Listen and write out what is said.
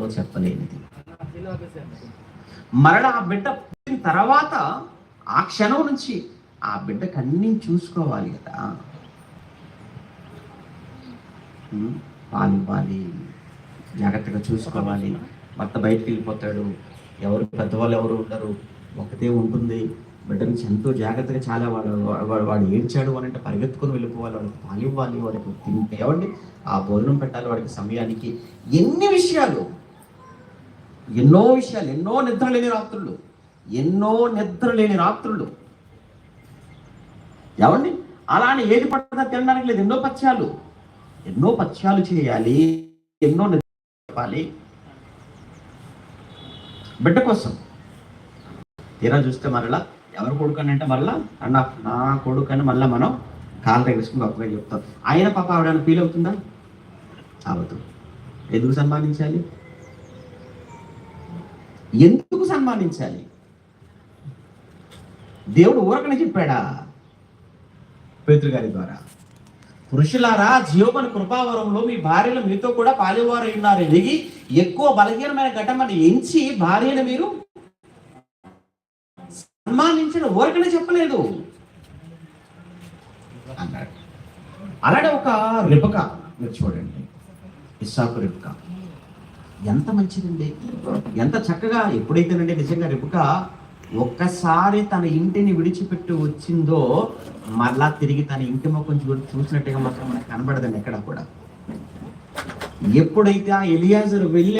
మాటల్లో చెప్పలేనిది. మరణ ఆ బిడ్డ పుట్టిన తర్వాత ఆ క్షణం నుంచి ఆ బిడ్డకు అన్నీ చూసుకోవాలి కదా. పాలు ఇవ్వాలి. జాగ్రత్తగా చూసుకోవాలి. భర్త బయటికి వెళ్ళిపోతాడు. ఎవరు పెద్దవాళ్ళు ఎవరు ఉండరు. ఒకతే ఉంటుంది. బిడ్డ నుంచి ఎంతో జాగ్రత్తగా చాలా వాడు వాడు వాడు ఏడ్చాడు అని అంటే పరిగెత్తుకొని వెళ్ళిపోవాలి. వాడికి పాలు ఇవ్వాలి. వాడికి తింటే ఏమండి? ఆ భోజనం పెట్టాలి. వాడికి సమయానికి ఎన్ని విషయాలు ఎన్నో విషయాలు ఎన్నో నిద్ర లేని రాత్రులు ఎన్నో నిద్ర లేని రాత్రులు. ఏమండి? అలానే ఏది పడతా తినడానికి లేదు. ఎన్నో పత్యాలు ఎన్నో పత్యాలు చేయాలి. ఎన్నో నిద్ర చెప్పాలి బిడ్డ కోసం. తీరా చూస్తే మరలా ఎవరు కొడుకు అని అంటే మరలా అన్న నా కొడుకు అని మళ్ళీ మనం కాళ్ళ దగ్గర గొప్పగా చెప్తాం. ఆయన పాప ఆవిడ ఫీల్ అవుతుందా? అవదు ఎందుకు సన్మానించాలి? ఎందుకు సన్మానించాలి? దేవుడు ఊరకనే చెప్పాడా? పేతృగారి గారి ద్వారా. పురుషులారా జీవమని కృపావరంలో మీ భార్యలు మీతో కూడా పాలివారు ఉన్నారు ఎదిగి ఎక్కువ బలహీనమైన ఘటమని ఎంచి భార్యను మీరు సన్మానించిన ఊరకనే చెప్పలేదు. అన్నాడు. అలాగే ఒక రిపక మీరు చూడండి. ఇస్సాకు రిపక. ఎంత మంచిదండి? ఎంత చక్కగా ఎప్పుడైతేనండి నిజంగా రిపుక ఒక్కసారి తన ఇంటిని విడిచిపెట్టి వచ్చిందో మరలా తిరిగి తన ఇంటి ముఖం చూ చూసినట్టుగా మాత్రం మనకు కనబడదండి ఎక్కడ కూడా. ఎప్పుడైతే ఆ ఎలియాజర్ వెళ్ళి